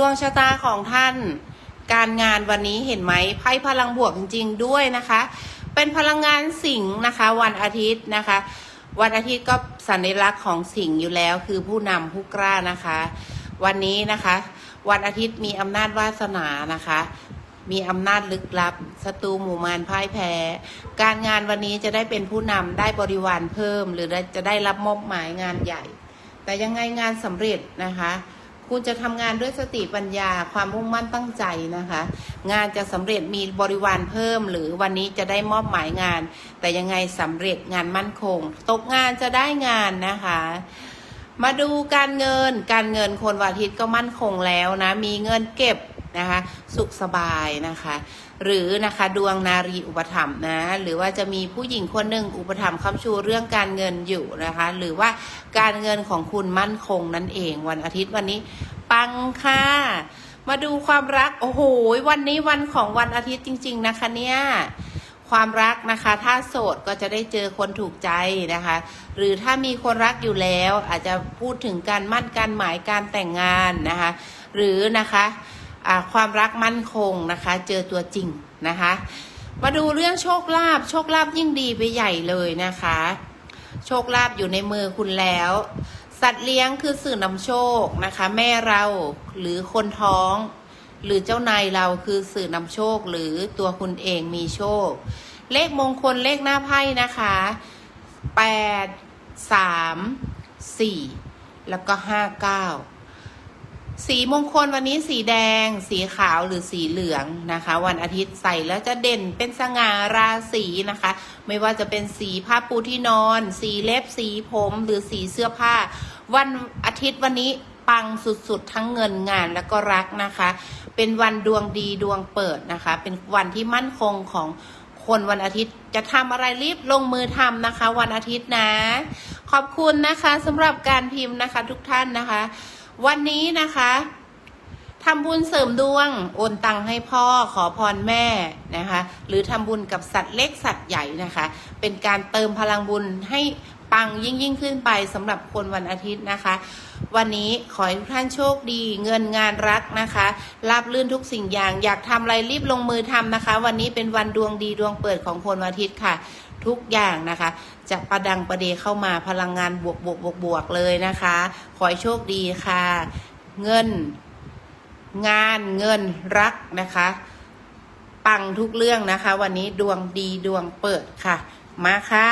ดวงชะตาของท่าน การงานวันนี้เห็นไหมไพ่พลังบวกจริง ๆ ด้วยนะคะ เป็นพลังงานสิงห์นะคะ วันอาทิตย์นะคะ วันอาทิตย์ก็สัญลักษณ์ของสิงห์อยู่แล้วคือผู้นำผู้กล้านะคะ วันนี้นะคะ วันอาทิตย์มีอำนาจวาสนานะคะ มีอำนาจลึกลับศัตรูหมู่มารพ่ายแพ้ การงานวันนี้จะได้เป็นผู้นำได้บริวารเพิ่ม หรือจะได้รับมอบหมายงานใหญ่ แต่ยังไงงานสำเร็จนะคะ คุณจะทำงานด้วยสติปัญญาความมุ่งมั่นตั้งใจนะคะ งานจะสำเร็จมีบริวารเพิ่ม หรือวันนี้จะได้มอบหมายงาน แต่ยังไงสำเร็จงานมั่นคง ตกงานจะได้งานนะคะ มาดูการเงินการเงินคนวันอาทิตย์ก็มั่นคงแล้วนะ มีเงินเก็บ นะคะ สุขสบายนะคะ หรือนะคะดวงนารีอุปถัมภ์นะ หรือว่าจะมีผู้หญิงคนหนึ่งอุปถัมภ์คำชูเรื่องการเงินอยู่นะคะ หรือว่าการเงินของคุณมั่นคงนั่นเอง วันอาทิตย์วันนี้ปังค่ะมาดูความรัก โอ้โห วันนี้วันของวันอาทิตย์จริง ๆ นะคะเนี่ยความรักนะคะ ถ้าโสดก็จะได้เจอคนถูกใจนะคะ หรือถ้ามีคนรักอยู่แล้ว อาจจะพูดถึงการมั่นการหมายการแต่งงานนะคะ หรือนะคะ ความรักมั่นคงนะคะ เจอตัวจริงนะคะ มาดูเรื่องโชคลาภโชคลาภยิ่งดีไปใหญ่เลยนะคะ โชคลาภอยู่ในมือคุณแล้ว สัตว์เลี้ยงคือสื่อนำโชคนะคะ แม่เราหรือคนท้อง หรือเจ้านายเราคือสื่อนำโชคหรือตัวคุณเองมีโชค เลขมงคลเลขหน้าไพ่นะคะแปดสามสี่แล้วก็ห้าเก้า สีมงคลวันนี้สีแดง สีขาวหรือสีเหลืองนะคะ วันอาทิตย์ใส่แล้วจะเด่นเป็นสง่าราศีนะคะ ไม่ว่าจะเป็นสีผ้าปูที่นอน สีเล็บสีผมหรือสีเสื้อผ้า วันอาทิตย์วันนี้ปังสุดๆ ทั้งเงินงานและก็รักนะคะ เป็นวันดวงดีดวงเปิดนะคะ เป็นวันที่มั่นคงของคนวันอาทิตย์จะทำอะไรรีบลงมือทำนะคะ วันอาทิตย์นะ ขอบคุณนะคะสำหรับการพิมพ์นะคะทุกท่านนะคะ วันนี้นะคะ ทำบุญเสริมดวง โอนตังค์ให้พ่อขอพรแม่นะคะ หรือทำบุญกับสัตว์เล็กสัตว์ใหญ่นะคะ เป็นการเติมพลังบุญให้ปังยิ่งยิ่งขึ้นไปสำหรับคนวันอาทิตย์นะคะ วันนี้ขอให้ทุกท่านโชคดี เงินงานรักนะคะราบลื่นทุกสิ่งอย่าง อยากทำอะไรรีบลงมือทำนะคะ วันนี้เป็นวันดวงดีดวงเปิดของคนวันอาทิตย์ค่ะ ทุกอย่างนะคะ จะประดังประเดเข้ามาพลังงานบวกบวกบวกบวกเลยนะคะ ขอให้โชคดีค่ะ เงิน งานเงินรักนะคะ ปังทุกเรื่องนะคะ วันนี้ดวงดีดวงเปิดค่ะ มาค่ะ